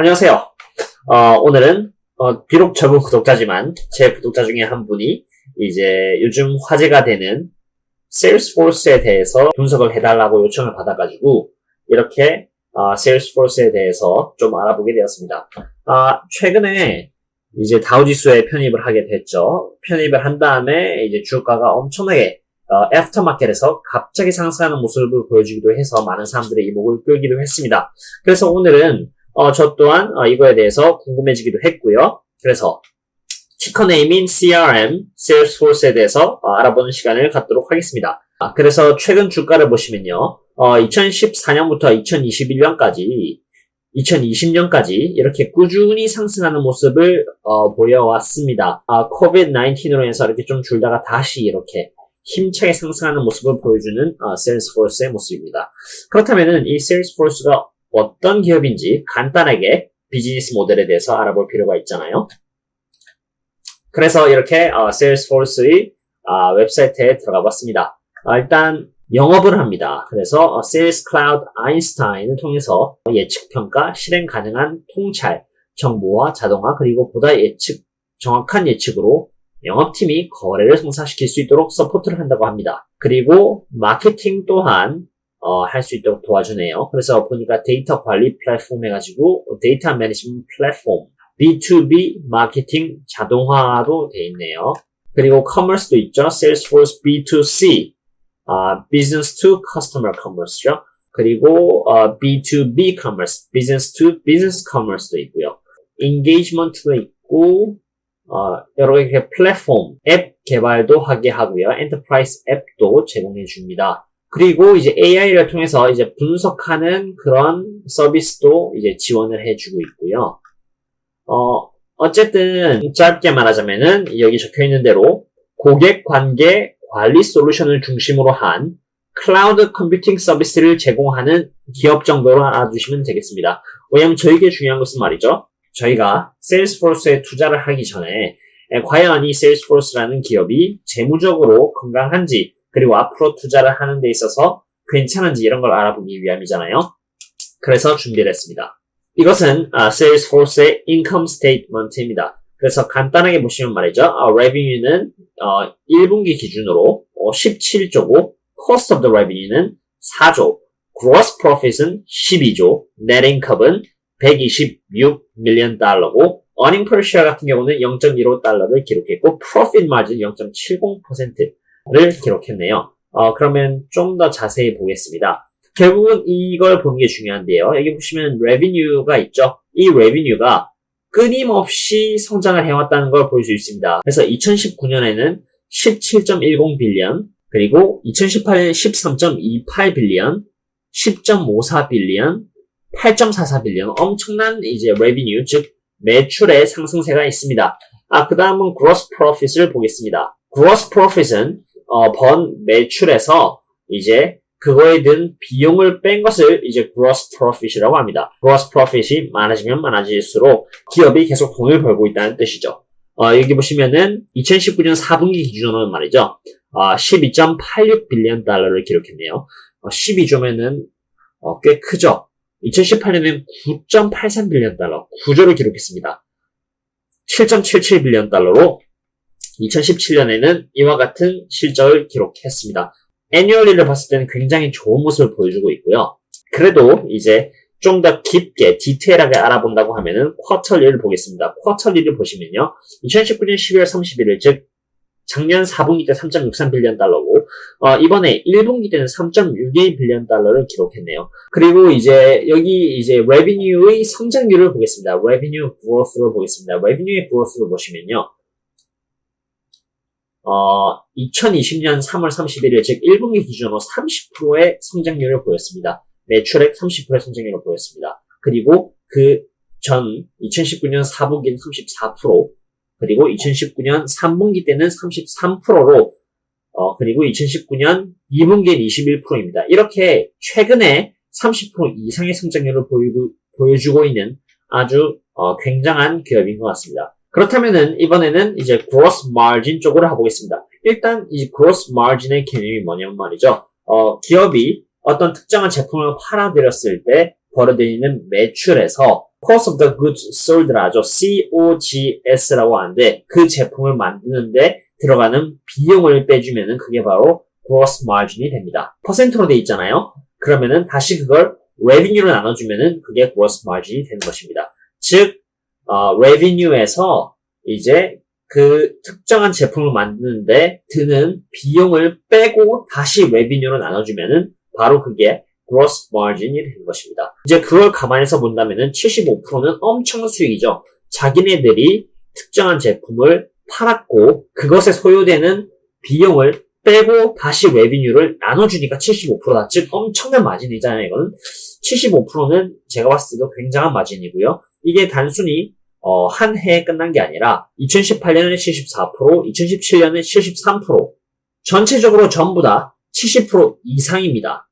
안녕하세요. 어, 오늘은 어, 비록 적은 구독자지만 제 구독자 중에 한 분이 이제 요즘 화제가 되는 세일스포스에 대해서 분석을 해달라고 요청을 받아가지고 이렇게 어, 세일스포스에 대해서 좀 알아보게 되었습니다. 아, 최근에 이제 다우지수에 편입을 하게 됐죠. 편입을 한 다음에 이제 주가가 엄청나게 어, 애프터마켓에서 갑자기 상승하는 모습을 보여주기도 해서 많은 사람들의 이목을 끌기도 했습니다. 그래서 오늘은 어, 저 또한 어, 이거에 대해서 궁금해지기도 했고요. 그래서 티커 네임인 CRM, Salesforce에 대해서 어, 알아보는 시간을 갖도록 하겠습니다. 아, 그래서 최근 주가를 보시면요. 2014년부터 2021년까지 2020년까지 이렇게 꾸준히 상승하는 모습을 어, 보여왔습니다. 아, COVID-19으로 인해서 이렇게 좀 줄다가 다시 이렇게 힘차게 상승하는 모습을 보여주는 어, 세일스포스의 모습입니다. 그렇다면 이 세일스포스가 어떤 기업인지 간단하게 비즈니스 모델에 대해서 알아볼 필요가 있잖아요. 그래서 이렇게 어, 세일스포스의 어, 웹사이트에 들어가 봤습니다. 어, 일단 영업을 합니다. 그래서 어, Sales Cloud Einstein을 통해서 예측 평가, 실행 가능한 통찰, 정보와 자동화 그리고 보다 예측 정확한 예측으로 영업팀이 거래를 성사시킬 수 있도록 서포트를 한다고 합니다. 그리고 마케팅 또한 어, 할 수 있도록 도와주네요. 그래서 보니까 데이터 관리 플랫폼 해가지고 데이터 매니지먼트 플랫폼 B2B 마케팅 자동화도 돼 있네요. 그리고 커머스도 있죠. Salesforce B2C 아, Business to Customer Commerce죠. 그리고 어, B2B Commerce, Business to Business Commerce도 있고요. Engagement도 있고 어, 여러 개 플랫폼, 앱 개발도 하게 하고요. 엔터프라이즈 앱도 제공해 줍니다. 그리고 이제 AI를 통해서 이제 분석하는 그런 서비스도 이제 지원을 해주고 있고요. 어, 어쨌든 짧게 말하자면은 여기 적혀 있는 대로 고객 관계 관리 솔루션을 중심으로 한 클라우드 컴퓨팅 서비스를 제공하는 기업 정도로 알아두시면 되겠습니다. 왜냐하면 저에게 중요한 것은 말이죠. 저희가 세일스포스에 투자를 하기 전에 과연 이 세일스포스라는 기업이 재무적으로 건강한지 그리고 앞으로 투자를 하는 데 있어서 괜찮은지 이런 걸 알아보기 위함이잖아요. 그래서 준비를 했습니다. 이것은 아, Salesforce의 income statement입니다. 그래서 간단하게 보시면 말이죠. 아, revenue는 어, 1분기 기준으로 어, 17조고 cost of the revenue는 4조, gross profit은 12조, net income은 126 밀리언 달러고 earning per share 같은 경우는 0.15 달러를 기록했고 profit margin 0.70% 를 기록했네요. 어, 그러면 좀 더 자세히 보겠습니다. 결국은 이걸 보는 게 중요한데요. 여기 보시면 revenue가 있죠. 이 revenue가 끊임없이 성장을 해왔다는 걸 볼 수 있습니다. 그래서 2019년에는 17.10 빌리언, 그리고 2018년에 13.28 빌리언, 10.54 빌리언, 8.44 빌리언, 엄청난 이제 revenue, 즉 매출의 상승세가 있습니다. 아, 그 다음은 gross profit을 보겠습니다. gross profit은 어, 번 매출에서 이제 그거에 든 비용을 뺀 것을 이제 gross profit이라고 합니다. gross profit이 많아지면 많아질수록 기업이 계속 돈을 벌고 있다는 뜻이죠. 어, 여기 보시면은 2019년 4분기 기준으로 말이죠. 어, 12.86 빌리언 달러를 기록했네요. 어, 12조면은 어, 꽤 크죠. 2018년엔 9.83 빌리언 달러, 9조를 기록했습니다. 7.77 빌리언 달러로 2017년에는 이와 같은 실적을 기록했습니다. 애니얼리를 봤을 때는 굉장히 좋은 모습을 보여주고 있고요. 그래도 이제 좀 더 깊게 디테일하게 알아본다고 하면은 쿼터리를 보겠습니다. 쿼터리를 보시면요. 2019년 12월 31일 즉 작년 4분기 때 3.63 빌리언 달러고 어, 이번에 1분기 때는 3.61 빌리언 달러를 기록했네요. 그리고 이제 여기 이제 레비뉴의 성장률을 보겠습니다. 레비뉴 그로스를 보겠습니다. 레비뉴의 그로스를 보시면요. 어, 2020년 3월 31일, 즉 1분기 기준으로 30%의 성장률을 보였습니다. 매출액 30%의 성장률을 보였습니다. 그리고 그 전 2019년 4분기는 34%, 그리고 2019년 3분기 때는 33%로, 어, 그리고 2019년 2분기엔 21%입니다. 이렇게 최근에 30% 이상의 성장률을 보이고, 보여주고 있는 아주 어, 굉장한 기업인 것 같습니다. 그렇다면은 이번에는 이제 gross margin 쪽으로 가보겠습니다. 일단 이 gross margin의 개념이 뭐냐면 말이죠. 어, 기업이 어떤 특정한 제품을 팔아들였을 때 벌어들이는 매출에서 cost of the goods sold라죠. COGS라고 하는데 그 제품을 만드는데 들어가는 비용을 빼주면은 그게 바로 gross margin이 됩니다. 퍼센트로 돼 있잖아요. 그러면은 다시 그걸 revenue로 나눠주면은 그게 gross margin이 되는 것입니다. 즉, 어, revenue에서 이제 그 특정한 제품을 만드는데 드는 비용을 빼고 다시 revenue로 나눠주면은 바로 그게 gross margin이 되는 것입니다. 이제 그걸 감안해서 본다면은 75%는 엄청난 수익이죠. 자기네들이 특정한 제품을 팔았고 그것에 소요되는 비용을 빼고 다시 레비뉴를 나눠주니까 75%다. 즉 엄청난 마진이잖아요. 이거는 75%는 제가 봤을 때도 굉장한 마진이고요. 이게 단순히 어, 한 해에 끝난 게 아니라 2018년에 74%, 2017년에 73%, 전체적으로 전부 다 70% 이상입니다.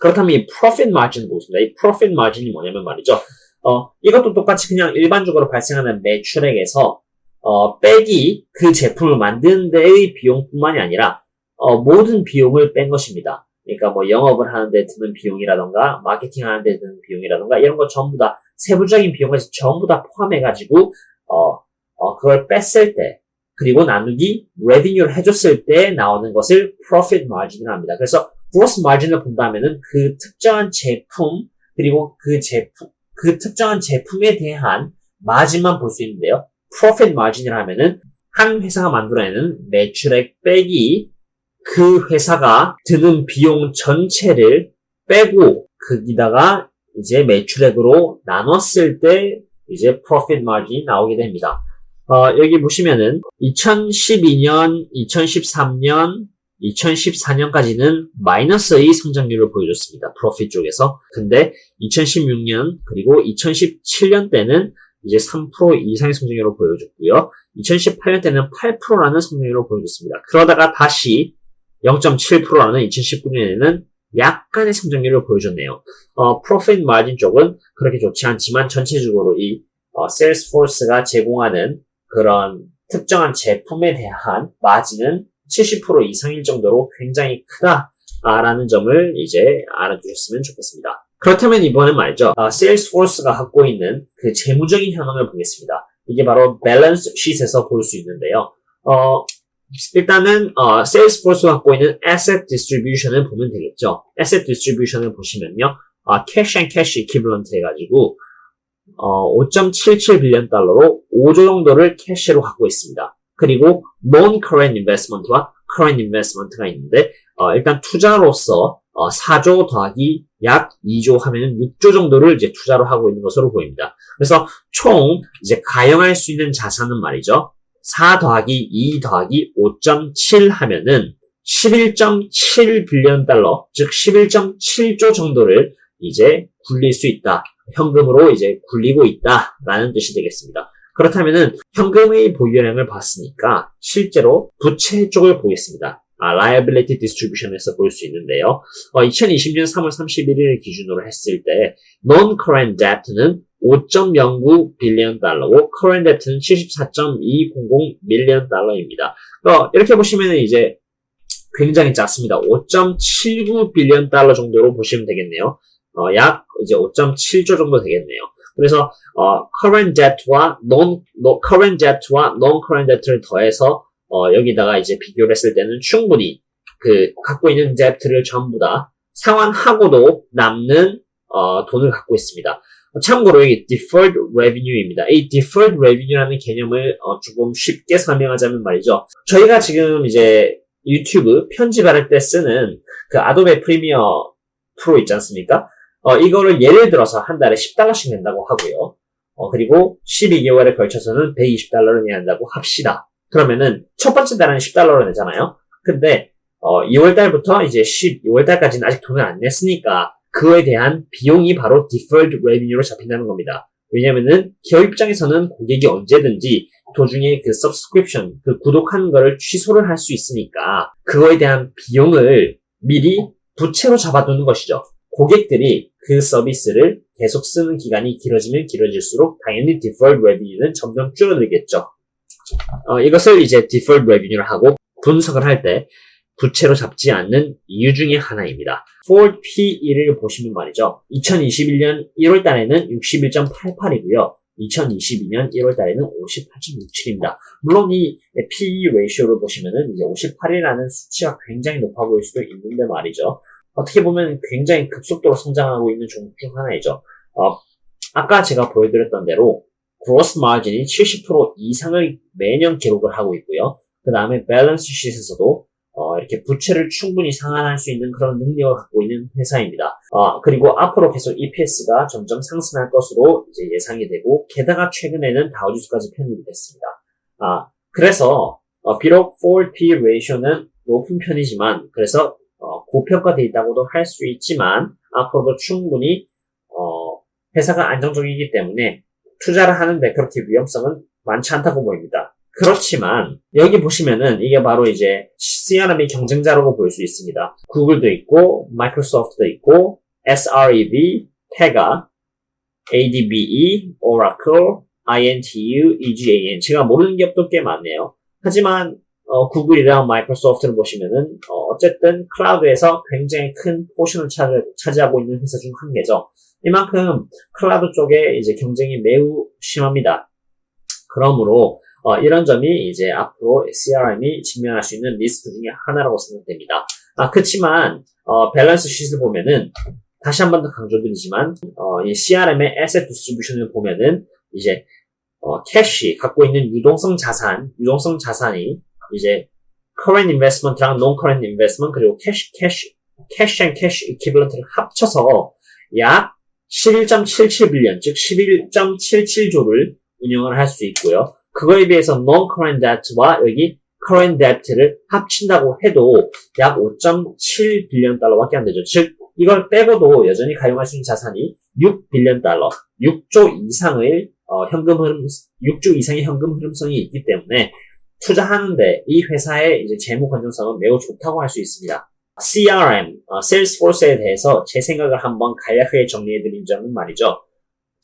그렇다면 이 profit margin 보겠습니다. 이 profit margin이 뭐냐면 말이죠. 어, 이것도 똑같이 그냥 일반적으로 발생하는 매출액에서 어, 빼기 그 제품을 만드는 데의 비용뿐만이 아니라 어, 모든 비용을 뺀 것입니다. 그러니까 뭐 영업을 하는데 드는 비용이라던가 마케팅 하는데 드는 비용이라던가 이런 거 전부 다 세부적인 비용까지 전부 다 포함해가지고 어, 어, 그걸 뺐을 때 그리고 나누기 revenue를 해줬을 때 나오는 것을 profit margin이라고 합니다. 그래서 gross margin을 본다면은 그 특정한 제품 그리고 그 제품 그 특정한 제품에 대한 마진만 볼 수 있는데요. profit margin이라 하면은 한 회사가 만들어내는 매출액 빼기 그 회사가 드는 비용 전체를 빼고 거기다가 이제 매출액으로 나눴을 때 이제 profit margin이 나오게 됩니다. 어, 여기 보시면은 2012년, 2013년, 2014년까지는 마이너스의 성장률을 보여줬습니다. 프로핏 쪽에서. 근데 2016년 그리고 2017년 때는 이제 3% 이상의 성장률을 보여줬고요. 2018년 때는 8%라는 성장률을 보여줬습니다. 그러다가 다시 0.7%라는 2019년에는 약간의 성장률을 보여줬네요. 어, 프로핏 마진 쪽은 그렇게 좋지 않지만 전체적으로 이 어, 세일스포스가 제공하는 그런 특정한 제품에 대한 마진은 70% 이상일 정도로 굉장히 크다라는 점을 이제 알아두셨으면 좋겠습니다. 그렇다면 이번엔 말이죠. 어, 세일스포스가 갖고 있는 그 재무적인 현황을 보겠습니다. 이게 바로 밸런스 시트에서 볼 수 있는데요. 어, 일단은 어, 세일스포스가 갖고 있는 asset distribution을 보면 되겠죠. asset distribution을 보시면요. 어, cash and cash equivalent 해가지고 어, 5.77 빌리언 달러로 5조 정도를 캐시로 갖고 있습니다. 그리고 non-current investment와 current investment가 있는데 어, 일단 투자로서 어, 4조 더하기 약 2조 하면 6조 정도를 이제 투자로 하고 있는 것으로 보입니다. 그래서 총 이제 가용할 수 있는 자산은 말이죠. 4 더하기 2 더하기 5.7 하면은 11.7 빌리언 달러, 즉 11.7조 정도를 이제 굴릴 수 있다. 현금으로 이제 굴리고 있다라는 뜻이 되겠습니다. 그렇다면은 현금의 보유량을 봤으니까 실제로 부채 쪽을 보겠습니다. 아, liability distribution에서 볼 수 있는데요. 어, 2020년 3월 31일을 기준으로 했을 때 non-current debt는 5.09 빌리언 달러고 current debt는 74.200 밀리언 달러입니다. 어, 이렇게 보시면 이제 굉장히 작습니다. 5.79 빌리언 달러 정도로 보시면 되겠네요. 어, 약 이제 5.7조 정도 되겠네요. 그래서 어, current debt와 non, current debt와 non current debt를 더해서 어, 여기다가 이제 비교를 했을 때는 충분히 그 갖고 있는 debt를 전부 다 상환하고도 남는 어, 돈을 갖고 있습니다. 참고로 여기 deferred revenue입니다. 이 deferred revenue라는 개념을 어, 조금 쉽게 설명하자면 말이죠. 저희가 지금 이제 유튜브 편집할 때 쓰는 그 아도베 프리미어 프로 있지 않습니까? 어, 이거를 예를 들어서 한 달에 10달러씩 낸다고 하고요. 어, 그리고 12개월에 걸쳐서는 120달러를 내야 한다고 합시다. 그러면은 첫 번째 달에는 10달러를 내잖아요. 근데 어, 2월 달부터 이제 12월 달까지는 아직 돈을 안 냈으니까 그거에 대한 비용이 바로 deferred revenue로 잡힌다는 겁니다. 왜냐면은 기업 입장에서는 고객이 언제든지 도중에 그 subscription, 그 구독하는 거를 취소를 할 수 있으니까 그거에 대한 비용을 미리 부채로 잡아두는 것이죠. 고객들이 그 서비스를 계속 쓰는 기간이 길어지면 길어질수록 당연히 deferred revenue는 점점 줄어들겠죠. 어, 이것을 이제 deferred revenue를 하고 분석을 할 때 부채로 잡지 않는 이유 중에 하나입니다. Ford P/E를 보시면 말이죠. 2021년 1월 달에는 61.88이고요. 2022년 1월 달에는 58.67입니다. 물론 이 PE 레이쇼를 보시면은 이제 58이라는 수치가 굉장히 높아 보일 수도 있는데 말이죠. 어떻게 보면 굉장히 급속도로 성장하고 있는 종목 중 하나이죠. 어, 아까 제가 보여드렸던 대로 gross margin이 70% 이상을 매년 기록을 하고 있고요. 그 다음에 밸런스 시트에서도 어, 이렇게 부채를 충분히 상환할 수 있는 그런 능력을 갖고 있는 회사입니다. 어, 그리고 앞으로 계속 EPS가 점점 상승할 것으로 이제 예상이 되고, 게다가 최근에는 다우지수까지 편입이 됐습니다. 아, 그래서, 어, 비록 4P 레이쇼는 높은 편이지만, 그래서, 어, 고평가되어 있다고도 할 수 있지만, 앞으로도 충분히, 어, 회사가 안정적이기 때문에, 투자를 하는데 그렇게 위험성은 많지 않다고 보입니다. 그렇지만 여기 보시면은 이게 바로 이제 CRM의 경쟁자라고 볼 수 있습니다. 구글도 있고 마이크로소프트도 있고 SREB, Pega, ADBE, Oracle, INTU, EGAN 제가 모르는 기업도 꽤 많네요. 하지만 어, 구글이랑 마이크로소프트를 보시면은 어, 쨌든 클라우드에서 굉장히 큰 포션을 차지, 차지하고 있는 회사 중 한 개죠. 이만큼 클라우드 쪽에 이제 경쟁이 매우 심합니다. 그러므로 어, 이런 점이 이제 앞으로 CRM이 직면할 수 있는 리스크 중에 하나라고 생각됩니다. 아, 그렇지만 어, 밸런스 시트를 보면은 다시 한 번 더 강조드리지만 어, 이 CRM의 에셋 디스트리뷰션을 보면은 이제 어, 캐시 갖고 있는 유동성 자산, 유동성 자산이 이제 current investment랑 non-current investment 그리고 cash, cash, cash and cash equivalent를 합쳐서 약 11.77빌리언, 즉 11.77조를 운영을 할 수 있고요. 그거에 비해서 non-current debt와 여기 current debt를 합친다고 해도 약 5.7 빌리언 달러밖에 안 되죠. 즉 이걸 빼고도 여전히 가용할 수 있는 자산이 6 빌리언 달러, 6조 이상의 어, 현금 흐름, 6조 이상의 현금 흐름성이 있기 때문에 투자하는데 이 회사의 이제 재무 건전성은 매우 좋다고 할 수 있습니다. CRM, 어, Salesforce에 대해서 제 생각을 한번 간략하게 정리해드린 점은 말이죠.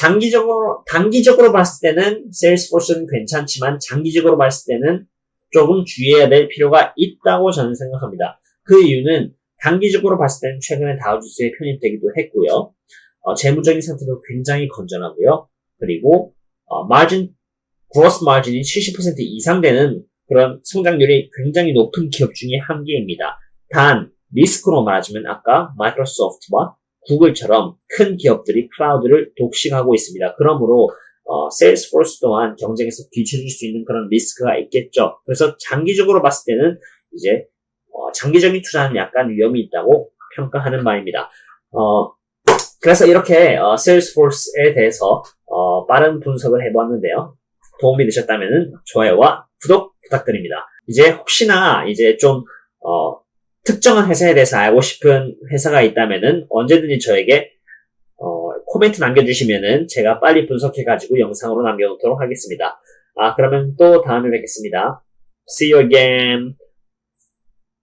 장기적으로, 단기적으로 봤을 때는 Salesforce는 괜찮지만 장기적으로 봤을 때는 조금 주의해야 될 필요가 있다고 저는 생각합니다. 그 이유는 단기적으로 봤을 때는 최근에 다우지수에 편입되기도 했고요. 어, 재무적인 상태도 굉장히 건전하고요. 그리고 어, 마진, gross margin이 70% 이상 되는 그런 성장률이 굉장히 높은 기업 중에 한 개입니다. 단 리스크로 말하자면 아까 마이크로소프트와 구글처럼 큰 기업들이 클라우드를 독식하고 있습니다. 그러므로 어, 세일스포스 또한 경쟁에서 뒤처질 수 있는 그런 리스크가 있겠죠. 그래서 장기적으로 봤을 때는 이제 어, 장기적인 투자는 약간 위험이 있다고 평가하는 바입니다. 어, 그래서 이렇게 어, 세일스포스에 대해서 어, 빠른 분석을 해보았는데요. 도움이 되셨다면 좋아요와 구독 부탁드립니다. 이제 혹시나 이제 좀 어, 특정한 회사에 대해서 알고 싶은 회사가 있다면은 언제든지 저에게 어, 코멘트 남겨주시면은 제가 빨리 분석해가지고 영상으로 남겨놓도록 하겠습니다. 아, 그러면 또 다음에 뵙겠습니다. See you again.